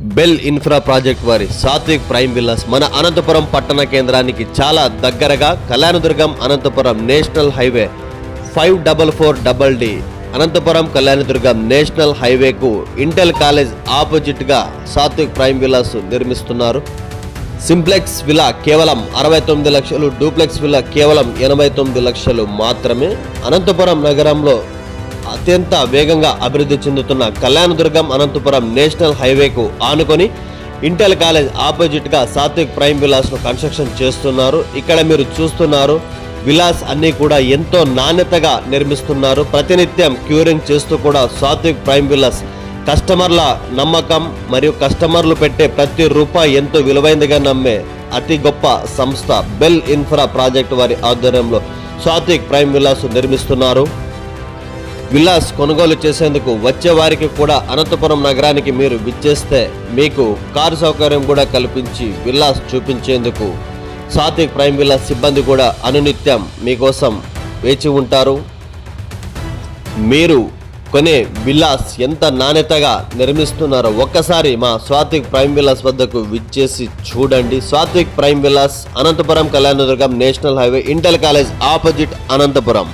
Bell infra project వారి Satvik prime villas మన అనంతపురం పట్టణ కేంద్రానికి చాలా దగ్గరగా Kalyanadurgam Anantapuram national highway five double four double D. Anantapuram Kalyanadurgam national హైవేకు Intel college ఆపోజిట్గా సాత్విక్ ప్రైమ్ విల్లాస్ నిర్మిస్తున్నారు. సింప్లెక్స్ విలా కేవలం అరవై తొమ్మిది లక్షలు డూప్లెక్స్ విలా కేవలం ఎనభై తొమ్మిది లక్షలు మాత్రమే. అనంతపురం నగరంలో అత్యంత వేగంగా అభివృద్ధి చెందుతున్న కళ్యాణదుర్గం అనంతపురం నేషనల్ హైవేకు ఆనుకొని ఇంటెల్ కాలేజ్ ఆపోజిట్గా సాత్విక్ ప్రైమ్ విలాస్ను కన్స్ట్రక్షన్ చేస్తున్నారు. ఇక్కడ మీరు చూస్తున్నారు విలాస్ అన్నీ కూడా ఎంతో నాణ్యతగా నిర్మిస్తున్నారు. ప్రతినిత్యం క్యూరింగ్ చేస్తూ కూడా సాత్విక్ ప్రైమ్ విలాస్ కస్టమర్ల నమ్మకం మరియు కస్టమర్లు పెట్టే ప్రతి రూపాయి ఎంతో విలువైనదిగా నమ్మే అతి గొప్ప సంస్థ బెల్ ఇన్ఫ్రా ప్రాజెక్ట్ వారి ఆధ్వర్యంలో సాత్విక్ ప్రైమ్ విలాస్ నిర్మిస్తున్నారు. విలాస్ కొనుగోలు చేసేందుకు వచ్చే వారికి కూడా అనంతపురం నగరానికి మీరు విచ్చేస్తే మీకు కారు సౌకర్యం కూడా కల్పించి విలాస్ చూపించేందుకు సాత్విక్ ప్రైమ్ విలాస్ సిబ్బంది కూడా అనునిత్యం మీకోసం వేచి ఉంటారు. మీరు కొనే విలాస్ ఎంత నాణ్యతగా నిర్మిస్తున్నారో ఒక్కసారి మా స్వాతిక్ ప్రైమ్ విలాస్ వద్దకు విచ్చేసి చూడండి. Swastik prime Vilas Anantapuram Kalyandurgam national highway inter college opposite Anantapuram.